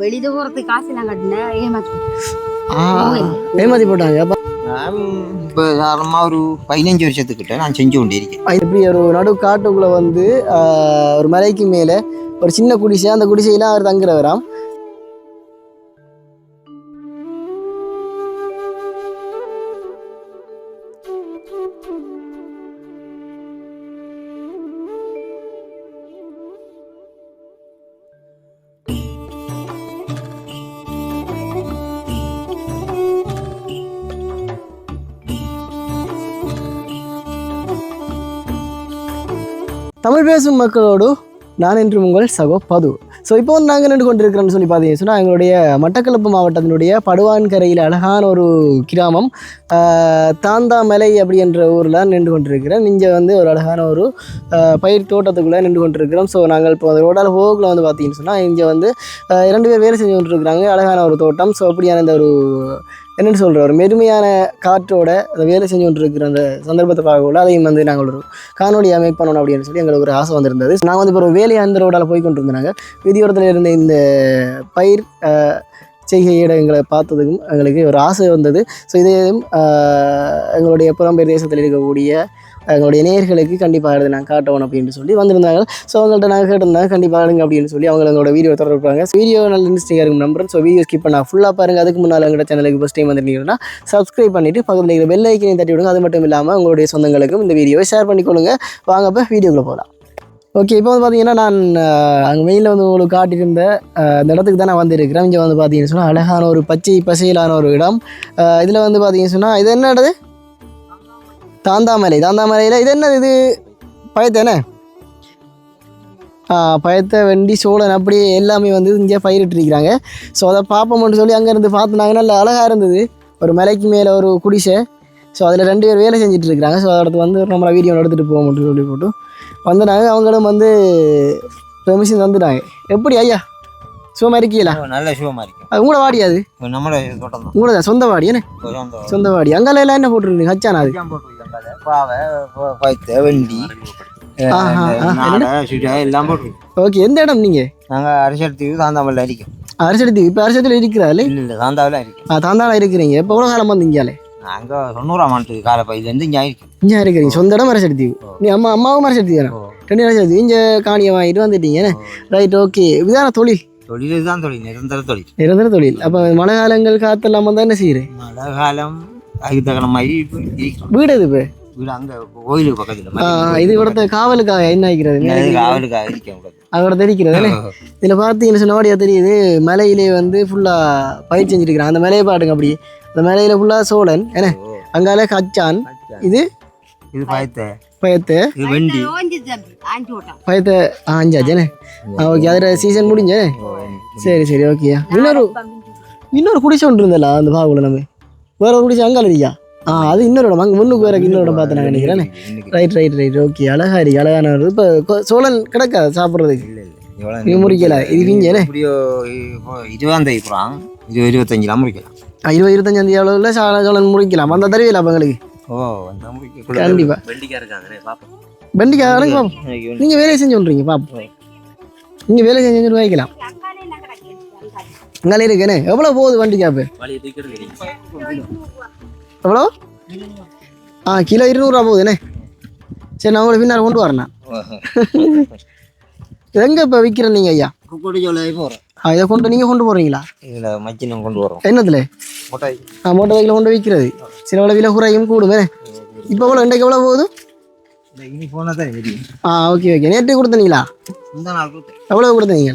வெளியில போறதுக்கு காசு எல்லாம் கட்டினேன் ஏமாத்து ஏமாத்தி போட்டாங்க. அப்ப நான் இப்போ காரணமாக ஒரு பதினஞ்சு வருஷத்துக்கிட்ட நான் செஞ்சு கொண்டிருக்கேன் இப்படி ஒரு நடு காட்டுக்குள்ள வந்து ஒரு மலைக்கு மேல ஒரு சின்ன குடிசை அந்த குடிசையில அவர் தங்குறவராம். பேசும் மக்களோடு நான் என்று உங்கள் சகோ பது. ஸோ இப்போ வந்து நாங்கள் நின்று கொண்டிருக்கிறோம்னு சொல்லி பார்த்தீங்கன்னா சொன்னால் எங்களுடைய மட்டக்களப்பு மாவட்டத்தினுடைய படுவான்கரையில் அழகான ஒரு கிராமம் தாந்தாமலை அப்படி என்ற ஊரில் நின்று கொண்டிருக்கிறேன் இங்கே வந்து ஒரு அழகான ஒரு பயிர் தோட்டத்துக்குள்ளே நின்று கொண்டிருக்கிறோம். ஸோ நாங்கள் இப்போ அந்த ரோடால் போகில் வந்து பார்த்தீங்கன்னு சொன்னால் இங்கே வந்து இரண்டு பேர் வேலை செஞ்சு கொண்டிருக்கிறாங்க. அழகான ஒரு தோட்டம். ஸோ அப்படியான இந்த ஒரு என்னென்னு சொல்கிற ஒரு மெருமையான காற்றோட அந்த வேலை செஞ்சு கொண்டிருக்கிற அந்த சந்தர்ப்பத்தை பார்க்கக்குள்ள அதையும் வந்து நாங்கள் ஒரு காணொலியாக மேக் பண்ணணும் அப்படின்னு சொல்லி எங்களுக்கு ஒரு ஆசை வந்திருந்தது. நாங்கள் வந்து இப்போ ஒரு வேலையாக அந்த ரோடால் போய் கொண்டிருந்தாங்க விதியோரத்தில் இருந்த இந்த பயிர் செய்கை செய்கையிட எங்களை பார்த்ததுக்கும் எங்களுக்கு ஒரு ஆசை வந்தது. ஸோ இதையும் எங்களுடைய புறம்பெயர் தேசத்தில் இருக்கக்கூடிய எங்களுடைய நேயர்களுக்கு கண்டிப்பாக எடுத்து நாங்கள் காட்டணும் அப்படின்னு சொல்லி வந்திருந்தாங்க ஸோ அவங்கள்ட்ட நாங்கள் கேட்டிருந்தாங்க கண்டிப்பாக எடுங்க அப்படின்னு சொல்லி அவங்க எங்களோட வீடியோ தொடர்பாங்க வீடியோ நல்ல இன்ட்ரெஸ்டிங்காக இருக்கும் நம்புறேன். ஸோ வீடியோ ஸ்கிப் பண்ணால் ஃபுல்லாக பாருங்கள் அதுக்கு முன்னால் எங்களோட சேனலுக்கு ஃபஸ்ட் டைம் வந்துருந்தீங்கன்னா சப்ஸ்கிரைப் பண்ணிவிட்டு பக்கத்தில் இருக்கிற பெல் ஐக்கனையும் தட்டி விடுங்க. அது மட்டும் இல்லாமல் உங்களுடைய சொந்தங்களுக்கும் இந்த வீடியோவை ஷேர் பண்ணிக்கொள்ளுங்க. வாங்க இப்போ வீடியோக்குள்ளே போகலாம் ஓகே இப்போ வந்து பார்த்தீங்கன்னா நான் அங்கே மெயினில் வந்து உங்களுக்கு காட்டியிருந்த அந்த இடத்துக்கு தான் நான் வந்திருக்கிறேன். இங்கே வந்து பார்த்தீங்கன்னு சொன்னால் அழகான ஒரு பச்சை பசையிலான ஒரு இடம். இதில் வந்து பார்த்தீங்கன்னு சொன்னால் இது என்ன இடது தாந்தாமலை தாந்தாமலையில் இது என்னது? இது பயத்தேனே? பயத்தை வெண்டி சோழன் அப்படியே எல்லாமே வந்து இங்கே பயிரிட்டிருக்கிறாங்க ஸோ அதை பார்ப்போம்னு சொல்லி அங்கேருந்து பார்த்துனாங்க. நல்ல அழகாக இருந்தது. ஒரு மலைக்கு மேலே ஒரு குடிசை. ஸோ அதில் ரெண்டு பேர் வேலை செஞ்சுட்டு இருக்காங்க ஸோ அடுத்து வந்து நம்மளை வீடியோ எடுத்துகிட்டு போவோம்னு சொல்லி போட்டு வந்தாங்க அவங்களும் வந்து பெர்மிஷன் தந்துட்டாங்க. எப்படி ஐயா? சும்மா இருக்கீங்களா? நல்ல சுகமாக இருக்கும் அது உங்களோட வாடி அது? இப்போ நம்மளோட உங்களோட சொந்த வாடி என்ன? சொந்த வாடி. அங்கெல்லாம் எல்லாம் என்ன போட்டுருக்கீங்க ஹச்சானா அது. பாவை பைத்த வெண்டி எல்லாம் போட்டிருக்கோம் ஓகே எந்த இடம் நீங்கள் நாங்கள் அரிசெடுத்துக்கு தாந்தாமல்ல அடிக்கும் அரசடி இப்போ அரசத்தில் இருக்கிறாரு இல்லை இல்லை தாந்தாவில் இருக்கிறீங்க. இப்போ எவ்வளோ காலம் வந்து இங்கேயாலே நாங்கள் தொண்ணூறாம் ஆண்டு கால பயிலேருந்து இங்கே ஆயிருக்கோம். இங்கே இருக்கிறீங்க. சொந்த இடம் அரசடி நீ அம்மா அம்மாவும் ஓ. ரெண்டு இங்கே காணியை வாங்கிட்டு வந்துட்டீங்க ரைட் ஓகே இதுதான தொழில்? தொழில் தான் தொழில் நிரந்தர தொழில். நிரந்தர தொழில். அப்போ மழை காலங்கள் என்ன செய்யுது மழை காலம் அதுக்கு தகுந்த மாதிரி இப்போ இருக்கிறோம் வீடு இது இப்போ? வீடு அங்கே கோயிலுக்கு பக்கத்தில் இது இவரத்த காவலுக்காக என்ன ஆகிறது காவலுக்காக இருக்க அதோட தெரிக்கிறது இதில் பார்த்தீங்கன்னு சொன்னபடியா தெரியுது மலையிலே வந்து ஃபுல்லாக பயிர் செஞ்சிருக்கிறான் அந்த மலையை பாட்டுங்க அப்படி. அந்த மலையில் ஃபுல்லாக சோழன் என்ன? அங்கால கச்சான். இது? இது பயத்தை. பயத்தை. வெண்டி. பயத்தை ஆஞ்சாச்சேனே ஓகே அதில் சீசன் முடிஞ்சே சரி சரி ஓகேயா இன்னொரு இன்னொரு குடிசை ஒன்று இருந்தல அந்த பாகுல நம்ம. வேற ஒரு குடிசை அங்கால இருக்கியா ஆ அது இன்னொரு இடம். அங்கே முன்னுக்கு வேற இன்னொரு இடம் பார்த்து நான் நினைக்கிறேன். ரைட் ரைட் ரைட் ஓகே அழகா இருக்கு அழகான ஒரு இப்போ சோழன் கிடக்காது சாப்பிட்றதுக்கு. இது முறிக்கல. இது இப்போ இருபதாம் தேதி போகிறான் இருபது இருபத்தஞ்சிலாம் முடிக்கலாம் ஆ, இருபது இருபத்தஞ்சாந்தேதி அளவில் சால சோழன் முடிக்கலாம் அந்த தருவியில் அப்போ எங்களுக்கு? ஓ வந்தா முடிக்க கண்டிப்பா. வெள்ளிக்கா இருக்காங்கண்ணே பாப்போம். வெண்டிக்காய் பாப்போம். நீங்க வேலையை செஞ்சு சொல்றீங்க பாப்போம். நீங்க வேலை செஞ்சு செஞ்சு வைக்கலாம் அங்கே இருக்கேனே எவ்வளோ போகுது வண்டிக்காய் தூக்கிட்டு இருக்கீங்க எவ்வளோ? ஆ கிலோ இருநூறுவா போகுதுண்ணே சரி நான் உங்களுக்கு பின்னால் கொண்டு வரேன் எங்கே இப்போ விற்கிறேன் நீங்கள் ஐயா? போகிறோம் ஆ இதை கொண்டு நீங்கள் கொண்டு போகிறீங்களா இதில் மச்சினம் கொண்டு வரோம். என்னத்துல மொட்டை ஆ மோட்டர் சைக்கிள் கொண்டு விற்கிறது சில விலை விலை குறையும் கூடுமே இப்போ எவ்வளோ இன்றைக்கு எவ்வளோ போகுது? இனி போனால் தான் தெரியும் ஆ ஓகே ஓகே நேற்று கொடுத்தீங்களா எவ்வளோ கொடுத்தீங்க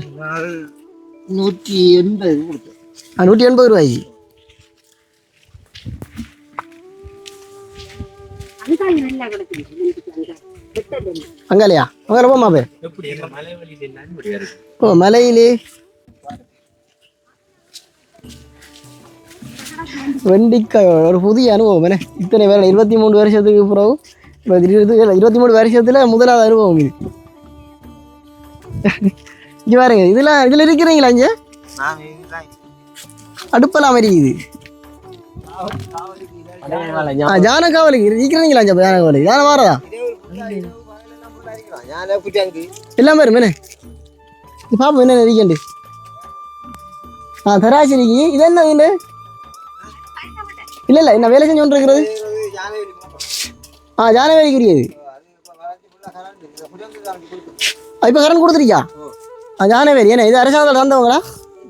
நூற்றி எண்பது கொடுத்தேன். ஆ நூற்றி எண்பது ரூபாய்க்கு. அங்காலையா? அங்கே போமா பே எப்படி? எங்க மலை வழியில நன்முறையா இருக்கு ஓ மலையிலே. வெண்டிக்காய் ஒரு புதிய அனுபவம் என்ன? இத்தனை வேலை இருபத்தி மூணு வருஷத்துக்கு பிறகு இருபத்தி மூணு வருஷத்துல முதலாவது அனுபவம் இது. இங்கே பாருங்க இதெல்லாம் இதில் இருக்கிறீங்களா இங்கே? அடுப்பெல்லாம் இருக்குது ஆ ஜானகாவலி இருக்கிறீங்களா ஜானகாவலி ஜான வாரதா எல்லாம் பேரும் என்ன பாப்போம் என்ன இருக்கண்டு ஆ தராசிரிக்கு இது என்ன இதுண்டு இல்லை இல்லை என்ன வேலை செஞ்சு கொண்டிருக்கிறது ஆ ஜானவேலிக்குரியது கரண்ட் கொடுத்துருக்கியா ஆ ஜானவேலி ஏன்னா இது அரசாங்கத்தில் தந்தவங்களா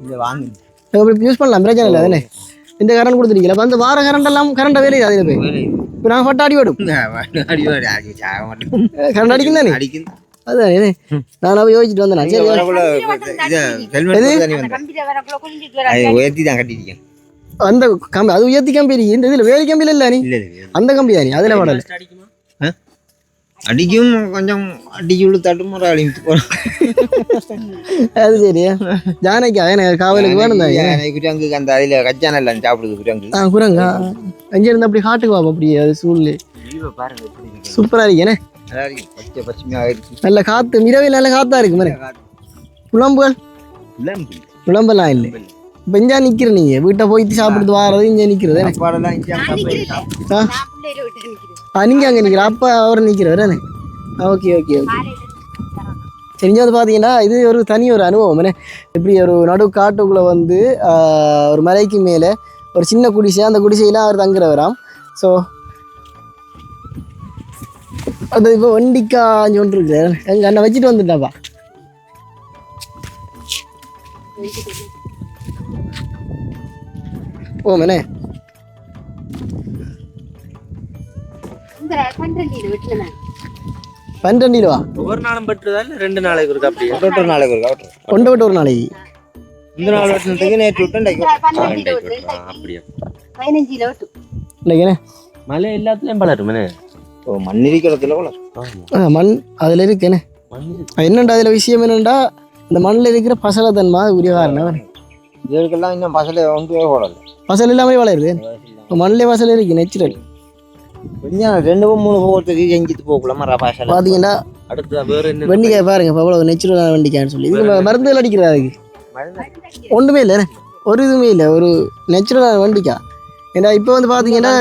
இல்லை வாங்க யூஸ் பண்ணலாம் பிரச்சனை இல்லை தானே இந்த கரண்ட் கொடுத்துருக்கீங்களா அப்ப அந்த வார கரண்ட் எல்லாம் கரண்ட் வேலை அதில் போய். இப்போ நாங்கள் பட்டு அடி விடும் கரண்ட் அடிக்கும் தானே அடிக்கும். அதுதான் இது. நான் அப்ப யோசிச்சுட்டு வந்தேன் சரி உயர்த்தி தான் கட்டிருக்கேன் அந்த கம்பி அது உயர்த்தி கம்பி. இந்த இதில் வேலி கம்பியில் இல்லை நீ? அந்த கம்பி தானே அதில் மாடல் அடிக்கும் கொஞ்சம் அடிச்சு விழு தட்டு முறை அழிந்து போகிறோம் அது சரி ஜானகி எனக்கு காவலுக்கு வேணும் தான் குரங்கு அந்த அதில் கச்சான எல்லாம் சாப்பிடுது குரங்கு. ஆ குரங்கா? அங்கே இருந்து அப்படி காட்டுக்கு வாப்பா அப்படியே அது சூழ்நிலை. இருக்கு. சூப்பராக இருக்கேனே நல்லா இருக்கு. பச்சை பசுமையாக இருக்கு நல்ல காற்று இரவில் நல்ல காற்றா இருக்கு மாதிரி குழம்புகள் விளம்பு. குழம்பெல்லாம் இல்லை. இப்போ இஞ்சா நிற்கிற நீங்கள் வீட்டை போயிட்டு சாப்பிட்டு வாரது இங்கே நிற்கிறது ஆ நீங்கள் அங்கே நிற்கிற அப்பா அவர் நிற்கிறவர் ஓகே ஓகே ஓகே. தெரிஞ்சு வந்து பார்த்தீங்கன்னா இது ஒரு தனி ஒரு அனுபவம் என்ன இப்படி ஒரு நடு காட்டுக்குள்ளே வந்து ஒரு மலைக்கு மேலே ஒரு சின்ன குடிசை அந்த குடிசையெல்லாம் அவர் தங்குறவராம். ஸோ அது இப்போ வண்டிக்கா ஒன்று இருக்கிறார் எங்கள் அண்ணன் வச்சுட்டு வந்துட்டாப்பா. ஓமனே பன்னெண்டு ரூபா ஒவ்வொரு நாளும் பட்டுறதா இல்ல ரெண்டு நாளைக்கு இருக்கு அப்படியே? ஒரு நாளைக்கு ஒரு கவட்டர் கொண்டு விட்டு ஒரு நாளைக்கு. இந்த நாள் வெட்டினதுக்கு நேற்று விட்டு இன்றைக்கு பன்றண்டியில விட்டு ஆ, அப்படியா. பதினஞ்சுல விட்டு. இல்லைங்கண்ணே மழை எல்லாத்துலயும் பலருமே ஓ மண் இருக்கிறதுல மண் அதில் இருக்குண்ணே என்னண்டா அதில் விஷயம் என்னண்டா? இந்த மண்ணில் இருக்கிற பசலை தன்மா உரிய காரணம் இதுக்கெல்லாம் இன்னும் பசல ஒன்றுமே போடல. பசல் இல்லாமல் வளருது மண்ணிலே பசல் இருக்கு நேச்சுரல் ரெண்டு மூணு போகிறதுக்கு செஞ்சுட்டு போகலாம் பார்த்தீங்கன்னா அடுத்து வேற என்ன வெண்டிக்காய் பாருங்க இப்போ அவ்வளோ நேச்சுரலான வெண்டிக்காய்னு சொல்லி இது மருந்துகள் அடிக்கிறதா அதுக்கு ஒன்றுமே இல்லை ஒரு இதுவுமே இல்லை ஒரு நேச்சுரலான வெண்டிக்காய் ஏன்னா இப்போ வந்து பார்த்தீங்கன்னா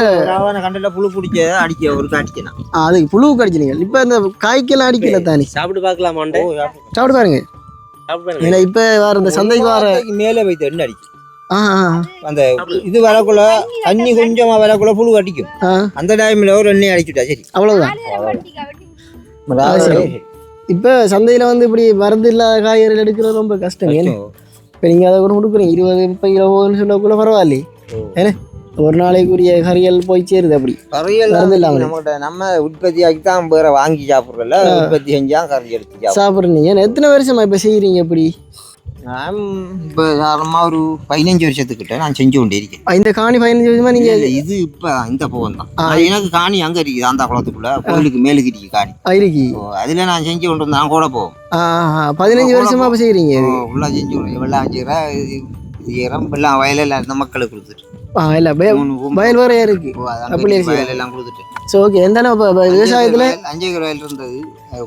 கண்டில புழு பிடிச்ச அடிக்க ஒரு அதுக்கு புழுவுக்கு அடிச்சினீங்க இப்போ இந்த காய்க்கெல்லாம் அடிக்கல தானே சாப்பிட்டு பார்க்கலாமாண்டே சாப்பிட்டு பாருங்க ஏன்னா இப்போ வர இந்த சந்தைக்கு வர மேலே வைத்து அடிக்கும் ஆ அந்த இது வரக்குள்ள தண்ணி கொஞ்சமா வரக்குள்ள புழு அடிக்கும் அந்த டைம்ல ஒரு எண்ணெய் அடிச்சுட்டா சரி. அவ்வளோதான் அதாவது இப்போ சந்தையில் வந்து இப்படி மருந்து இல்லாத காய்கறிகள் எடுக்கிறது ரொம்ப கஷ்டம். ஏன்னா இப்போ நீங்கள் அதை கூட கொடுக்குறீங்க. இருபது முப்பது கிலோ போகுதுன்னு சொல்லக்குள்ள பரவாயில்லை ஏன்னா ஒரு நாளைக்குரிய கறிகள் போய் சேருது அப்படி. இல்லாம நம்மகிட்ட நம்ம உற்பத்தி ஆக்கி தான் வேற வாங்கி சாப்பிட்றல உற்பத்தி செஞ்சா கறி எடுத்து சாப்பிட்றீங்க. ஏன்னா எத்தனை வருஷமா இப்போ செய்கிறீங்க இப்படி? நான் பதினஞ்சு வருஷத்துக்கிட்ட நான் செஞ்சு கொண்டே இருக்கேன் ஆ, இந்த காணி பதினஞ்சு வருஷமா இல்ல, இது இப்ப இந்த போகம் தான். எனக்கு காணி அங்க இருக்குது அந்த குளத்துக்குள்ள கோயிலுக்கு மேலுக்கு இருக்கு காணி. இருக்கி. அதுல நான் செஞ்சு கொண்டு வந்தேன் கூட போவோம் பதினஞ்சு வருஷமா இப்போ செய்கிறீங்க ஓ, ஃபுல்லா செஞ்சு வெள்ளம் செய்கிறேன் செய்கிறேன் வெள்ளம் வயலில் இருந்த மக்களுக்கு கொடுத்துட்டு. இல்லை வயல் வேறையா இருக்கு? அப்படியே. வயல் எல்லாம் கொடுத்துட்டு. ஸோ ஓகே இப்போ விவசாயத்தில் அஞ்சு வயல் இருந்தது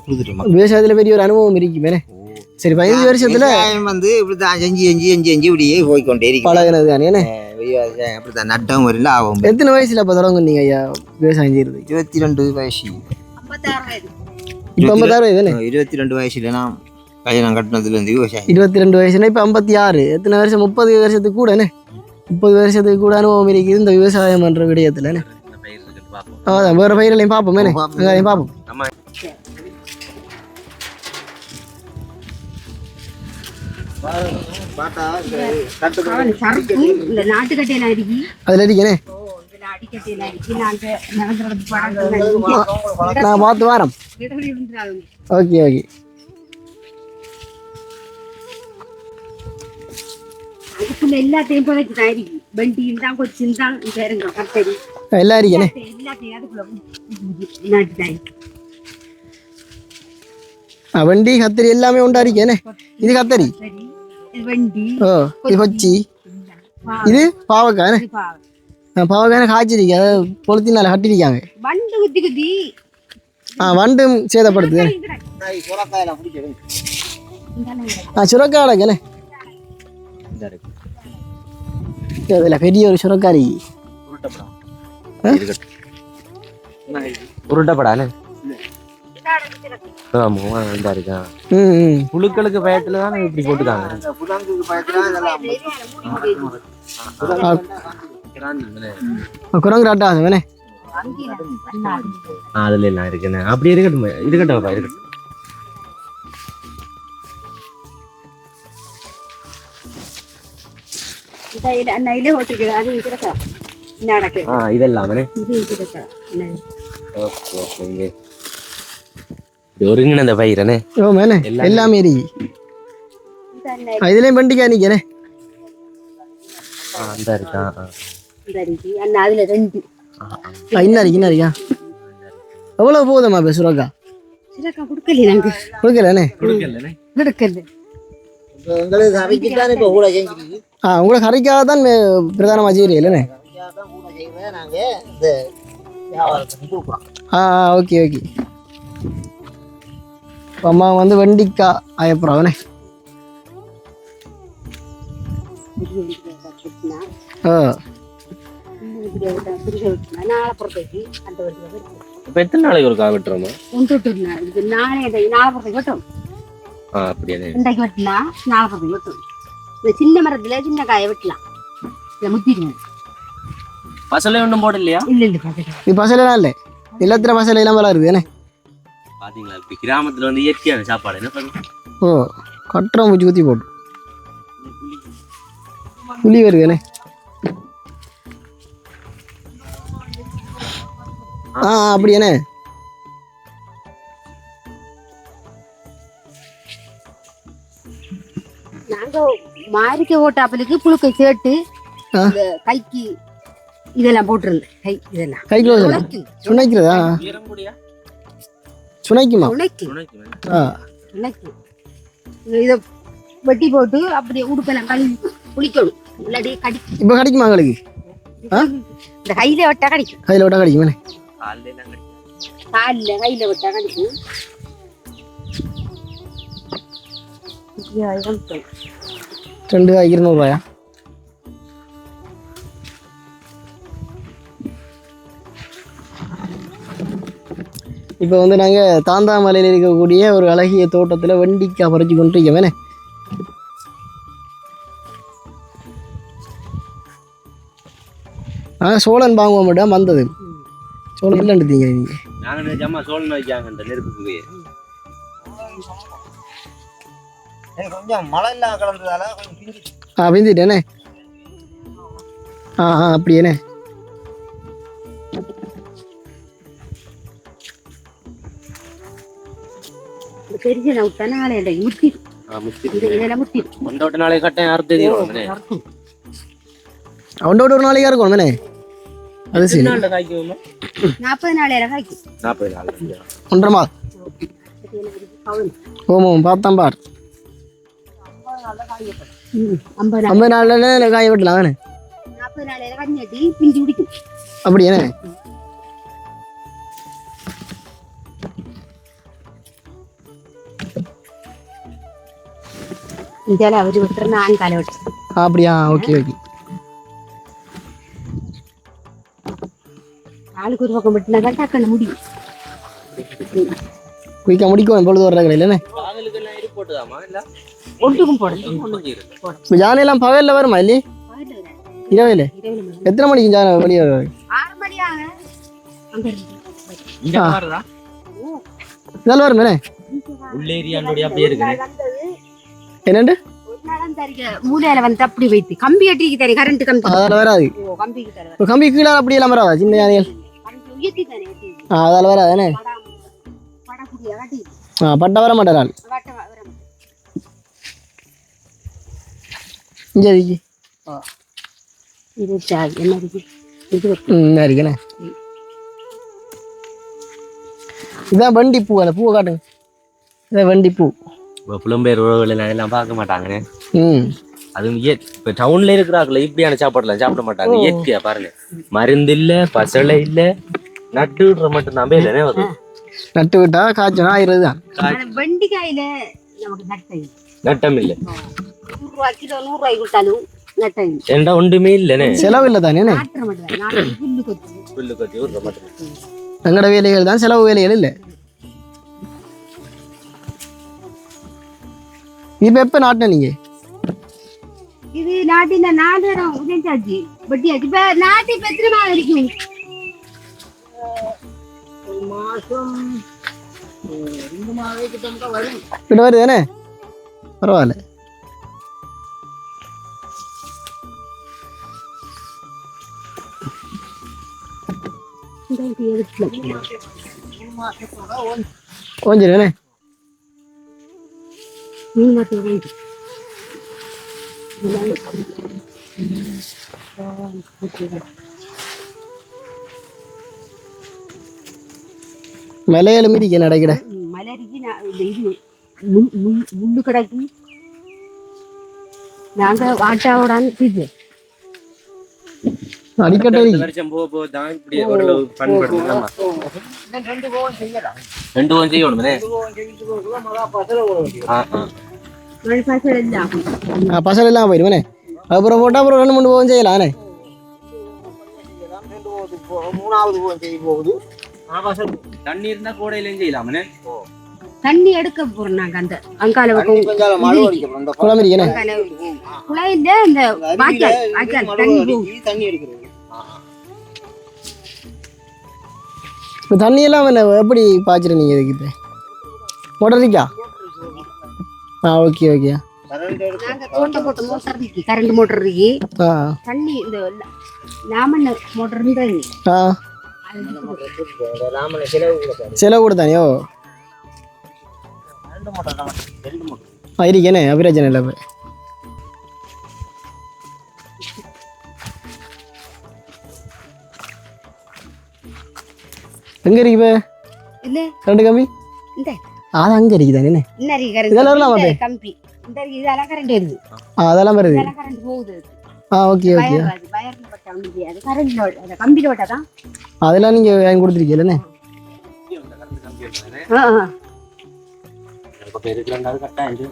கொடுத்துட்டு. விவசாயத்தில் பெரிய ஒரு அனுபவம் இருக்கு மேலே. சரி பதினஞ்சு வருஷத்தில் வந்து இப்படித்தான் செஞ்சு செஞ்சு செஞ்சு செஞ்சு இப்படியே போய்க்கொண்டே இருக்கு பழகினது தானே அப்படித்தான் நட்டம் வரல ஆகும். எத்தனை வயசுல அப்போ தொடங்குனீங்க ஐயா? விவசாயம் செய்யறது? இருபத்தி ரெண்டு வயசு இப்போ ஐம்பத்தாறு வயது தானே? இருபத்தி ரெண்டு வயசுல நான் கல்யாணம் கட்டினதுல இருந்து விவசாயம் இருபத்தி ரெண்டு வயசுனா இப்போ ஐம்பத்தி ஆறு எத்தனை வருஷம்? முப்பது வருஷத்துக்கு கூட என்ன? முப்பது வருஷத்துக்கு கூட அனுபவம் இருக்குது இந்த விவசாயம் பண்ற விடயத்துல அதான் வேற பயிர்களையும் பார்ப்போம் பார்ப்போம். அதில் இருக்கேனே இதுல அடிக்கட்டையில அடிக்கி நாங்க நிரந்தரத்து படம் நான் பார்த்து வாரம் ஓகே ஓகே அதுக்குள்ள எல்லாத்தையும் புதைச்சு தான் அடிக்கி வண்டியும் தான் கொச்சியும் தான் இருக்கேனே எல்லாத்தையும் அதுக்குள்ள நாட்டு தான் ஆ, வண்டி கத்தரி எல்லாமே உண்டா இருக்கேனே இது கத்தரி சரி இது வண்டி ஓ இது கொச்சி இது பாவக்காய் என்ன? இது பாவம். ஆ, பாவக்காய் காய்ச்சிருக்கு அதை பொழுத்தினால கட்டிருக்காங்க வண்டு ஆமா இதா இருக்கா? புழுக்களுக்கு பயத்துல தான் இப்படி போட்டுக்காங்க. குரங்கு ராட்டா வேணே ஆ, அதுல எல்லாம் இருக்குண்ணே. அப்படி இருக்கட்டும் இருக்கட்டும் இருக்கட்டும். அது இதெல்லாம் ஓகே ஓகே ஒருங்கிணைந்த பயிரனே ஓ மேனே எல்லாமே. இருக்கு இதுலயும் வண்டிக்கா நிக்கனே அந்த இருக்கா. அண்ணா அதுல ரெண்டு. இன்னும் இருக்கு இன்னும் இருக்கா எவ்வளவு போகுதம்மா இப்போ சுரக்கா? கொடுக்கல நாங்க கொடுக்கல. உங்களை கறிக்காக தான் செய்கிறீங்க இல்லைண்ணே ஆ ஓகே ஓகே. அம்மா வந்து வெண்டிக்கா. ஆயப்புறாவனே ஆ. இப்போ எத்தனை நாளைக்கு ஒரு கா வெட்டுறோமா ஒன்று நாளை நாளை புறத்துக்கு வெட்டும். ஆ அப்படியாண்ணே. இன்றைக்கு வெட்டலாம் நாளை புறத்துக்கு வெட்டும். இந்த சின்ன மரத்துல சின்ன காயை வெட்டலாம். இதை முத்திடுங்க. பசலை ஒன்றும் போடலையா? இல்ல இல்ல இல்லை. பசலை பாத்தீங்களா? இப்படி கிராமத்துல வந்து இயற்கையான சாப்பாடு என்ன பண்ணுங்க ஓ கட்டுறோம் பூச்சி குத்தி போட்டு புளி வருது என்ன ஆ அப்படியாண்ணே நாங்க மாரிக்க ஓட்டாப்பலுக்கு புழுக்கை சேர்த்து கைக்கு இதெல்லாம் போட்டிருந்தேன் கை இதெல்லாம். உனக்கு சுனைக்கிறதா சுனைக்குமா உனக்கு ஆ உனக்கு இதை வெட்டி போட்டு அப்படியே உடுப்பெல்லாம் கழுவி குளிக்கணும் இல்லாட்டி கடி இப்போ கிடைக்குமா எங்களுக்கு ஆ? இந்த கையில வெட்டா கடிக்கும் கையில் விட்டா கிடைக்குமாண்ணே காலையில எல்லாம் கிடைக்கும். காலில் கையில வெட்டா கடிக்கும் ரெண்டு காய் இப்போ வந்து நாங்கள் தாந்தாமலையில் இருக்கக்கூடிய ஒரு அழகிய தோட்டத்தில் வெண்டிக்காய் பறிச்சு கொண்டு இருக்கவேனே நாங்கள் சோழன் வாங்குவோம் மட்டும் வந்தது. சோழன் இல்லைன்றீங்க நீங்கள் நாங்க? நிஜமா சோழன் வைக்காங்க இந்த நெருப்பு புகையை எனக்கு கொஞ்சம் மழை கலந்ததால கொஞ்சம் ஆ பிந்திட்டேனே ஆ ஆ அப்படியேண்ணே நாளை முத்தி முத்தி இந்த இதெல்லாம் முத்தி கொண்டோட்ட நாளை கட்டம் யாரும் தெரியும் அவனோட ஒரு நாளைக்கா இருக்கும் மேனே அது சரி. நாற்பது நாளையில காய்க்கும். நாற்பது நாள் ஒன்றரை மாதம். ஓமம் பார்த்தான் பார். ஐம்பது நாள். ஐம்பது நாளில் காய வெட்டலாம் தானே நாற்பது இந்தியாவில் அவர் விட்டுற நான் காலை விட்டு ஆ, அப்படியா ஓகே ஓகே ஆளுக்கு ஒரு பக்கம் விட்டுனா டக்குன்னு முடியும் குயிக்காக முடிக்கும் பொழுது வர்ற கடையில் என்ன காதலுக்கு எல்லாம் இரு போட்டுதாமா இல்ல ஒன்றுக்கும் போடணும் ஒண்ணுக்கு இருக்கு இப்போ ஜானையெல்லாம் பகலில் வருமா இல்லையே இரவையில் எத்தனை மணிக்கு ஜானை வெளியே வருவாங்க ஆறு மணி ஆக அங்க இருந்து இங்க பாருடா இதெல்லாம் வரும் தானே உள்ளேரியாண்டோடைய அப்படியே இருக்கு என்னண்டு? ஒரு நாளும் தரிக்க மூலையில வந்து அப்படி வைத்து. கம்பி கட்டிக்கு தரேன் கரண்ட் கம்பி. அதில் வராது. கம்பி கீழே அப்படி எல்லாம் வராதா? சின்ன யானைகள்? அதில் வராது தானே படம் படக்கூடிய கட்டி ஆ பட்டா வர இது சாய் என்ன? இருக்குண்ணே இதான் வண்டி பூ அந்த பூவை காட்டுங்க. இதான் வண்டி பூ புலம்பெயர் உறவுகள் எல்லாம் எல்லாம் பார்க்க மாட்டாங்கண்ணே அதுவும் இயற் இப்ப டவுன்ல இருக்கிறாங்களே இப்படியான சாப்பாடுலாம் சாப்பிட மாட்டாங்க. இயற்கையா பாருங்க. மருந்து இல்ல பசலை இல்ல நட்டு விடுற மட்டும் நம்பே இல்லைனே வரும்? நட்டு விட்டா காய்ச்சல் ஆயிரம் தான். ஆனா வெண்டிக்காயில நமக்கு நட்டை. நட்டம் இல்ல. கிலோ ஏண்டா ஒன்றுமே இல்லைனே? செலவு இல்லை தானே? புல்லு கொத்து. விடுற மட்டும் எங்களோட வேலைகள் தான் செலவு வேலைகள் இல்லை. இப்போ எப்போ நாட்டின நீங்கள் இது நாட்டின இடம் உதஞ்சாச்சு வெட்டியாச்சு இப்ப நாட்டு இப்ப மாதம் இருக்கும் மாசம் ரெண்டு மாதம் கிட்ட வரும். கிட்ட வருது தானே பரவாயில்ல. கொஞ்சம் மூணு மாசம் வரும். மலையில மீதிக்க நடக்கிட. முள்ளு கிடக்கு நாங்க வாட்டாவோடான்னு இது அடிக்கட்டை. அடுத்த வருஷம் போக போக தான் இப்படி ஓரளவு பண்படுது ஆமா ரெண்டு போகம் செய்யலாம் ரெண்டு கொஞ்சம் செய்யணுமே ஆ பாசல் எல்லாம் போயிடுவேனே அப்புறம் போட்டால் அப்புறம் ரெண்டு மூணு போகும் போகும் மூணாவது போகம் செய்ய போகுது தண்ணி இருந்தா கோடையிலேயும் செய்யலாமே தண்ணி எடுக்க போறோம் நாங்க அந்த அங்கால குழாயில வாய்க்கால் வாய்க்கால் தண்ணி தண்ணி இப்போ தண்ணியெல்லாம் எப்படி பாய்ச்சிரு நீங்கள் இதுக்கு இப்போ மோட்டர் இருக்கா ஆ ஓகே ஓகே. நாங்க தோட்டம் போட்ட மோட்டர் இருக்கு கரண்ட் மோட்டர் இருக்கு. ஆ. தண்ணி இந்த லாமன் மோட்டர் இருந்தா ஆ. ராமனை செலவு கூட பாரு செலவு கூட தானே ஓ. ரெண்டு மூட்டை தான் ரெண்டு மூட்டை ஆ இருக்கேனே அபிராஜன் இல்லை இப்போ? எங்கே இருக்கு ரெண்டு கம்பி? இந்த. அது அங்கே இருக்குதானே என்ன இதெல்லாம்? கம்பி இந்த இருக்கு இதெல்லாம் கரண்ட் வருது. அதெல்லாம் வருது. கரண்ட் போகுது. ஆ ஓகே ஓகே. அதெல்லாம் வாங்கி.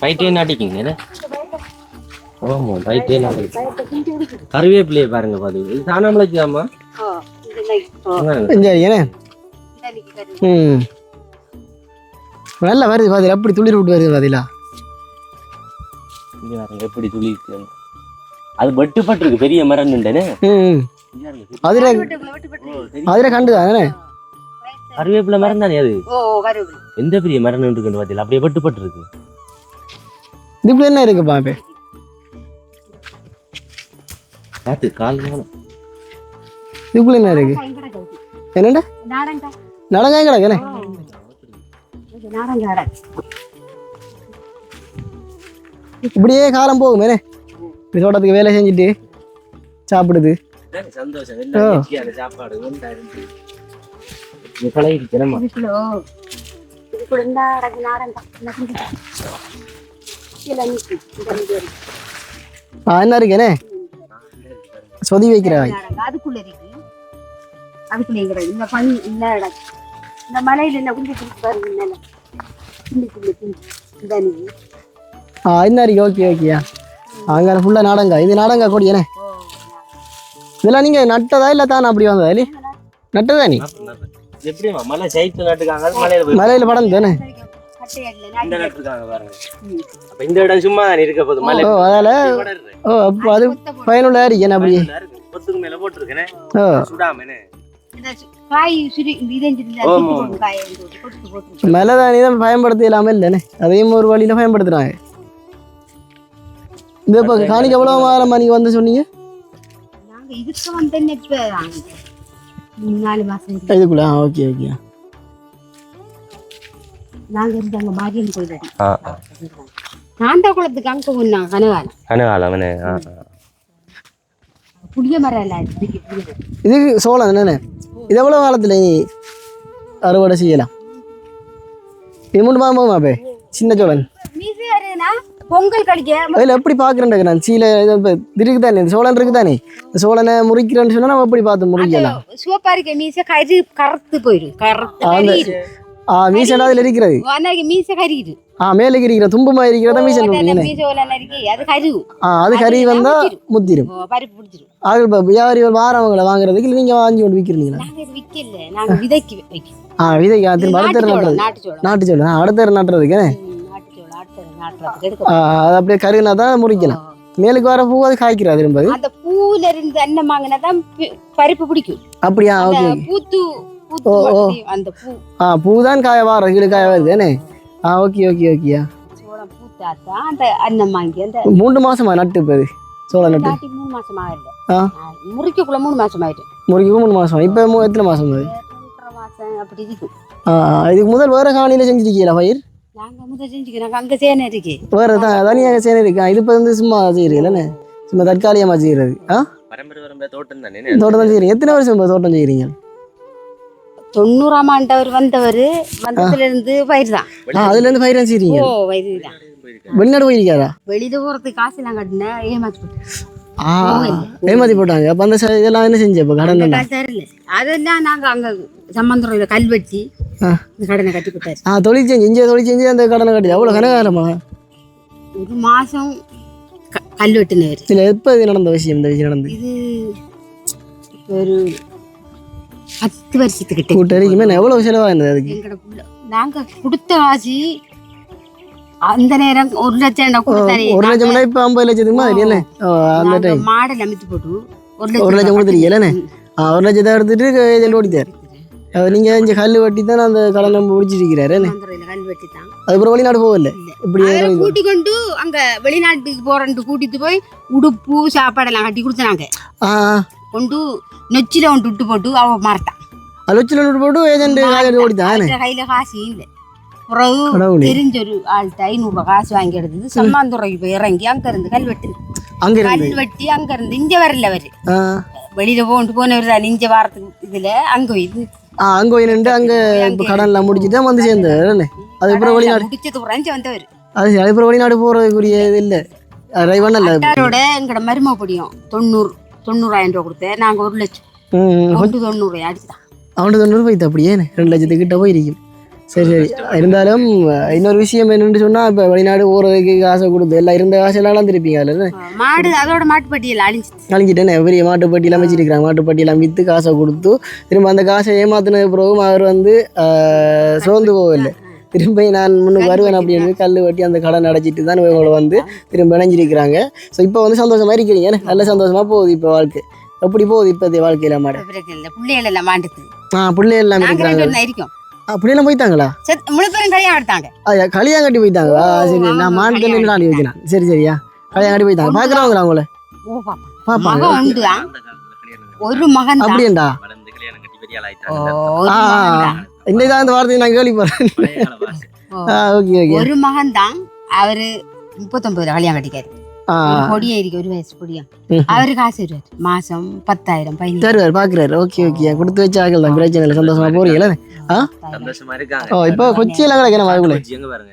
பைட்டே நாட்டிக்கிங்க ஆமா பைட்டே. கருவேப்பிலையை பாருங்க பாது இது தானா முளைக்குதாம்மா ஆ, இந்த லைட். ஆ, சரி ஏனே இந்த அன்னைக்கு கரு. ம் நல்லா வருது பாதில அப்படி துளிர் விட்டு வருது பாதிலா எப்படி துளி. அது வெட்டுப்பட்டு இருக்கு பெரிய மரம் நின்றனே ம் அதில். அதில் கண்டுதானே கருவேப்பிலை மரம் தானே அது. எந்த பெரிய மரம் நின்றுக்குன்னு பார்த்தீங்களா அப்படியே வெட்டுப்பட்டு இருக்கு இதுக்குள்ள என்ன இருக்குப்பா இப்போ பார்த்து கால் இதுக்குள்ள என்ன இருக்கு. என்னண்டா நாடங்காய். நடங்காய் கிடக்குனே ஓ. இது நாடங்காய் கிடக்கு. இப்படியே காலம் போகுமேனே இந்த தோட்டத்துக்கு வேலை செஞ்சுட்டு சாப்பிடுது என்ன இருக்கேனே சொதி வைக்கிற நாடங்காய். அதுக்குள்ள இருக்கு அதுக்குள்ள இங்க இருக்கு. இந்த பனி இந்த இடம். இந்த மலையில என்ன குஞ்சு குஞ்சு பாருங்க மேல குஞ்சு குஞ்சு குஞ்சு. இந்த நிக்கு. ஆ என்ன இருக்கு ஓகே ஓகேயா அங்கே ஃபுல்லாக நாடங்காய் இது நாடங்காய் கொடியனே ஓ இதெல்லாம் நீங்கள் நட்டதா இல்லை தானே? அப்படி வந்ததா இல்லை? நட்டதா நீ? எப்படிமா மலை சைத்து நட்டுக்காங்க மலையில படம் தானே? இந்த இந்த இடம் சும்மா இருக்க ஓ அதால. ஓ அப்போ அது. பயனுள்ள இருக்கேன் அப்படி. கொத்துக்கு மேல போட்டிருக்கேனே. சுடாமனே. இந்த தான் பயன்படுத்த இல்லாமல் இல்லைண்ணே அதையும் ஒரு வழியில் பயன்படுத்துகிறாங்க இது இப்போ காணிக்கு எவ்வளோ வாரமா நீங்கள் வந்து சொன்னீங்க? நாங்க இதுக்கு வந்து இப்ப மூணு நாலு மாசம் இருக்கு. இதுக்குள்ள ஓகே ஓகே. நாங்க இருந்தாங்க மாரியம்மன் கோயில் நாந்தா குளத்துக்கு அங்க போனாங்க கனகாலம் கனகாலமனே புளிய மரம் இல்ல. இது சோளம் என்னண்ணே இது எவ்வளோ காலத்தில் அறுவடை செய்யலாம்? இது மட்டும் போகுமா அப்போ? சின்ன வருதுன்னா பொங்கல் கடிக்க. அதில் எப்படி பார்க்குறேன் நான்? சீலை இருக்கு தானே சோளன் இருக்கு தானே சோளனை முறிக்கிறேன்னு சொன்னால் நம்ம எப்படி பார்த்து முறிக்கலாம்? சிவப்பா இருக்க மீசை கரு கருத்து போயிடும். கருத்து. ஆ மீசன் அதில் இருக்கிறது? மீச கறிக்குது ஆ மேலே இருக்கிற தும்புமா இருக்கிறத மீசன் அது கரு. ஆ அது கறி அது வந்தா முத்திரும். பருப்பு பிடிச்சிரும். வியாபாரிகள் வாரவங்களை வாங்குறதுக்கு நீங்கள் வாங்கி கொண்டு விற்கிறீங்களா நாங்க இது விக்கல. நாங்க விதைக்கு வைக்கிறோம் ஆ விதைக்கு திரும்ப அடுத்த சோளம், நாட்டு சோளம் அடுத்த அது அப்படியே கருகுனா தான் முறிக்கலாம். மேலுக்கு வர பூ அது காய்க்கிறாது திரும்ப அது. அந்த பூல இருந்து அன்னம் வாங்கினாதான் பருப்பு பிடிக்கும். அப்படியா ஓகே. பூத்து ஓ, ஓ. அந்த பூ. ஆ பூ தான் காய வாரம் கீழே காய வருது தானே ஆ ஓகே ஓகே ஓகேயா. சோளம் பூத்தாத்தான் அந்த அன்னம் வாங்கி அந்த மூன்று மாசமா நட்டு இப்போ இது? சோள நட்டு. மூணு மாசம் ஆகல ஆ. முறிக்கக்குள்ள மூணு மாசம் ஆயிட்டு முறிக்கு மூணு மாசம்? இப்போ எத்தனை மாசம் அது மாசம் அப்படி இருக்கும் ஆ இதுக்கு முதல் வேற காணியில் செஞ்சிருக்கீங்களா பயிர்? நாங்க முதல் செஞ்சுக்கிறோம். நாங்க அங்க சேனை இருக்கு. வேற தான் தனியாக சேனை இருக்கா. இது இப்போ வந்து சும்மா செய்கிறீங்களே சும்மா தற்காலிகமாக செய்கிறது ஆ? தோட்டம் தானே? செய்கிறீங்க எத்தனை வருஷம் தோட்டம் செய்கிறீங்க தொண்ணூறாம் ஆண்டு அவர் வந்தவர் வந்ததுல இருந்து பயிர் தான் ஆ அதுலேருந்து பயிர் செய்கிறீங்க ஓ வயது தான் வெளிநாடு போயிருக்காரா வெளியில போறதுக்கு காசு எல்லாம் கட்டினேன் ஏமாத்தி போட்டு ஆ ஏமாத்தி போட்டாங்க. அப்போ அந்த இதெல்லாம் என்ன செஞ்ச? இப்போ கடன் அதெல்லாம் நாங்க அங்க சம்பந்தம் கல்வெட்டி ஆ. இந்த கடனை கட்டி போட்டாரு ஆ தொழில் செஞ்சு இங்கே தொழில் செஞ்சு அந்த கடனை கட்டி அவ்வளோ கனகாலமா ஒரு மாசம் க- கல் வெட்டினவர். இதில் எப்போ இது நடந்த விஷயம் இந்த விஷயம் நடந்து? இது ஒரு பத்து வருஷத்துக்கிட்ட கூட்டு வரைக்குமே எவ்வளோ செலவாக இருந்தது அதுக்கு எங்கட புள்ள கொடுத்த காசு அந்த நேரம் ஒரு லட்சம் கொடுத்தாரு ஒரு லட்சம் இப்போ ஐம்பது லட்சத்துக்கு மாதிரி அந்த டைம் மாடல் அமைத்து போட்டு ஒரு ஒரு லட்சம் கொடுத்துருக்கீங்களே ம். ஆ ஒரு லட்சத்தை எடுத்துட்டு ஏஜென்ட் ஓடித்தார் நீங்கள் இங்கே கல் வெட்டி தான் அந்த கடனை முடிச்சிருக்கிறாரு அதுக்கப்புறம் வெளிநாடு போகல. இல்ல. இப்படி கூட்டி கொண்டு அங்க வெளிநாட்டுக்கு போறேன்ட்டு கூட்டிட்டு போய் உடுப்பு சாப்பாடெல்லாம் கட்டி கொடுத்தாங்க கொண்டு நொச்சில கொண்டு விட்டு போட்டு அவ மாறட்டான் லட்சம் போட்டு ஏஜென்ட் அவர்ட்ட கையில காசு இல்ல பிறகு கடவுளே. தெரிஞ்ச ஒரு ஆள்கிட்ட ஐநூறு ரூபாய் காசு வாங்கி எடுத்தது சம்மாந்துறைக்கு போய் இறங்கி அங்க இருந்து கல்வெட்டு அங்கே கல்வெட்டி அங்க இருந்து இங்க வரல அவரு வெளியில போட்டு போனவர் தான் இங்க வாரத்துக்கு இதுல அங்க இது ஆ அங்கே போய் நின்று அங்கே கடன்லாம் முடிச்சுட்டு வந்து சேர்ந்தார் அதுக்கப்புறம் வெளிநாடு முடிச்சது குறைஞ்சு வந்தவர் அது அதுக்கப்புறம் வெளிநாடு போகிறதுக்குரிய இது இல்லை ரைவன் இல்லை அட்டாரோட எங்கட மரும தொண்ணூறு தொண்ணூறாயிரம் ரூபாய் கொடுத்தேன். நாங்க ஒரு லட்சம். கொண்டு தொண்ணூறு அடிச்சுதான் அவனுக்கு தொண்ணூறு போய்த்து அப்படியே ரெண்டு லட்சத்துக்கிட்ட போயிருக்கும் சரி சரி. இருந்தாலும் இன்னொரு விஷயம் என்னன்னு சொன்னால் இப்போ வெளிநாடு போகிறதுக்கு காசை கொடுத்து எல்லாம் இருந்த காசெல்லாம் திருப்பிங்க அதில் மாடு அதோட மாட்டுப்பட்டியல் அழிஞ்சிச்சு கழிஞ்சிட்டேனே பெரிய மாட்டுப்பட்டியெல்லாம் வச்சிருக்கிறாங்க மாட்டுப்பட்டியெல்லாம் விற்று காசை கொடுத்து திரும்ப அந்த காசை ஏமாத்தினது பிறகும் அவர் வந்து சோர்ந்து போகவில்லை. திரும்ப நான் முன்னுக்கு வருவேன் அப்படின்னு கல் வெட்டி அந்த கடன் அடைச்சிட்டு தான் இவங்களை வந்து திரும்ப இணைஞ்சிருக்கிறாங்க. ஸோ இப்போ வந்து சந்தோஷமா இருக்கிறீங்க? நல்ல சந்தோஷமா போகுது இப்போ வாழ்க்கை. எப்படி போகுது இப்போ வாழ்க்கையில மாட? பிள்ளைகள் எல்லாம் மாண்டுது ஆ பிள்ளை எல்லாம் இருக்கிறாங்க. அப்படியெல்லாம் போயிட்டாங்களா? செத் முழு பேரும் கல்யாணம் எடுத்தாங்க. ஐயா கல்யாணம் கட்டி போயிட்டாங்க ஆ, ஓ, சரி ஆமா, நான் மான் கல்யாணம் கல்யாணம் ஆடி வைக்கிறேன் சரி சரியா கல்யாணம் கட்டி போயிட்டாங்க. பார்க்குறவங்களா அவங்கள ஓ பாப்பா பார்ப்பாங்க. மகன் உண்டு தான் ஒரு மகன் அப்படியேண்டா? ஓ, இன்னைக்கு தான் இந்த வார்த்தையை நான் கேள்விப்படுறேன் ஒரு மகன் தான் அவரு முப்பத்தொன்பதுல கல்யாணம் கட்டிக்காரு பொடியா இருக்கு ஒரு வயசு பொடியா ம். அவரு காசு வருவார் மாசம் பத்தாயிரம் பதினஞ்சு தருவார் ஓகே ஓகே கொடுத்து வச்சு ஆகல தான். பிரச்சனை இல்லை. சந்தோஷமா போறீங்களா? ஆ? சந்தோஷமா இருக்காங்க. ஓ இப்போ கொச்சியெல்லாம் கிடைக்கணும் அதுக்குள்ள எங்க பாருங்க?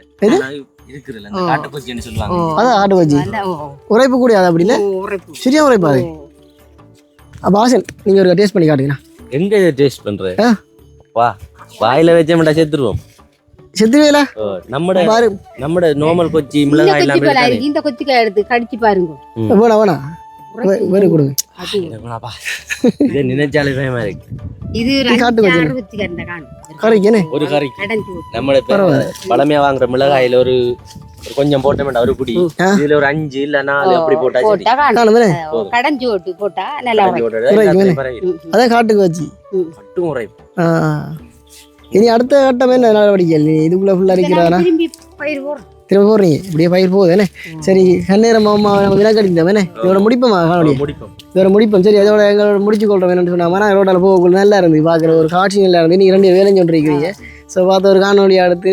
உரைப்பு கூடிய அது அப்படி இல்லை? ஓ, உரைப்பு. சரியா உரைப்பா அது. அப்போ ஆசன் நீங்கள் ஒரு டேஸ்ட் பண்ணி காட்டுங்கண்ணா. எங்க டேஸ்ட். வா. வாயில வச்ச மாட்டா செத்துருவோம் செத்துருவேல நம்மட பாரு நம்மட நார்மல் கொச்சி இந்த மிளகாய் கொத்தி எல்லாம் பலா இருக்கானே. இருக்கு இந்த கொத்திக்காய் எடுத்து கடிச்சு பாருங்க வேணா வேணா உரைப்பு. வேறு கொடுங்க அது வேணாப்பா. இதை நினைச்சாலே பயமா இருக்கு இது ஒரு இது காட்டு அஞ்சு, கொத்தி. ஆறு கொத்திக்காய் இருந்தா காணும். ஒரு கரைக்கேனே கறி கடைஞ்சு ஊத்து. நம்மட இப்ப பழமையா வாங்குற மிளகாயில ஒரு கொஞ்சம் போட்ட வேண்டாம் ஒரு புடி. இதுல ஒரு அஞ்சு இல்ல நாலு அப்படி போட்டா கடைஞ்சு போட்டா நல்லா. போட்டா. அதான் காட்டுக்கு வச்சு உரைப்பு ஆ இனி அடுத்த கட்டம் என்ன? நடவடிக்கை நீ இதுக்குள்ள ஃபுல்லாக இருக்கிறானா திரும்பி பயிர் போடுறோம். திரும்ப போடுறீங்க இப்படியே பயிர் போகுது என்ன? சரி கண்ணீரம் மாமா நம்ம வினாக்கடிந்தோம் என்ன? இதோட முடிப்போமா காணொலி முடிப்போம். இதோட முடிப்போம். சரி அதோட எங்களோட முடிச்சு கொள்றோம் என்னன்னு சொன்னாமா ரோட்டில் போகக்குள்ள நல்லா இருந்து பார்க்குற ஒரு காட்சி நல்லா இருந்து நீங்கள் ரெண்டு வேலையும் சொல்லிருக்கிறீங்க ஸோ பார்த்த ஒரு காணொலி அடுத்து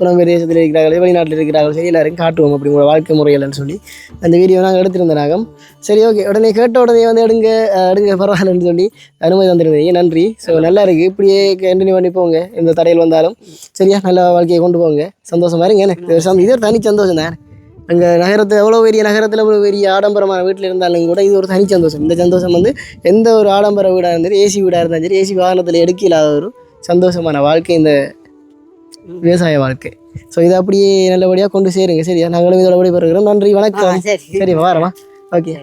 புலம்பெயர் தேசத்தில் இருக்கிறார்கள் வெளிநாட்டில் இருக்கிறார்கள். சரி எல்லாருக்கும் காட்டுவோம் அப்படி உங்களோட வாழ்க்கை முறையில்னு சொல்லி. அந்த வீடியோ நாங்கள் எடுத்திருந்த நாகம். சரி ஓகே உடனே கேட்ட உடனே வந்து எடுங்க எடுங்க பரவாயில்லன்னு சொல்லி அனுமதி வந்திருந்தீங்க நன்றி. ஸோ நல்லா இருக்குது இப்படியே கண்டினியூ பண்ணி போங்க. எந்த தடையில் வந்தாலும். சரியா? நல்ல வாழ்க்கையை கொண்டு போங்க. சந்தோஷமாக இருங்க. என்ன இது ஒரு இது ஒரு தனி சந்தோஷம் தான். அங்கே நகரத்தில் எவ்வளோ பெரிய நகரத்தில் எவ்வளோ பெரிய ஆடம்பரமான வீட்டில் இருந்தாலும் கூட இது ஒரு தனி சந்தோஷம். இந்த சந்தோஷம் வந்து எந்த ஒரு ஆடம்பர வீடாக இருந்தாலும் ஏசி வீடாக இருந்தாலும் சரி ஏசி வாகனத்தில் எடுக்க இல்லாத ஒரு சந்தோஷமான வாழ்க்கை இந்த விவசாய வாழ்க்கை. ஸோ இதை அப்படியே நல்லபடியாக கொண்டு சேருங்க. சரியா? நாங்களும் இதோட விடைபெறுகிறோம். நன்றி வணக்கம். சரி. சரி வரமா ஓகே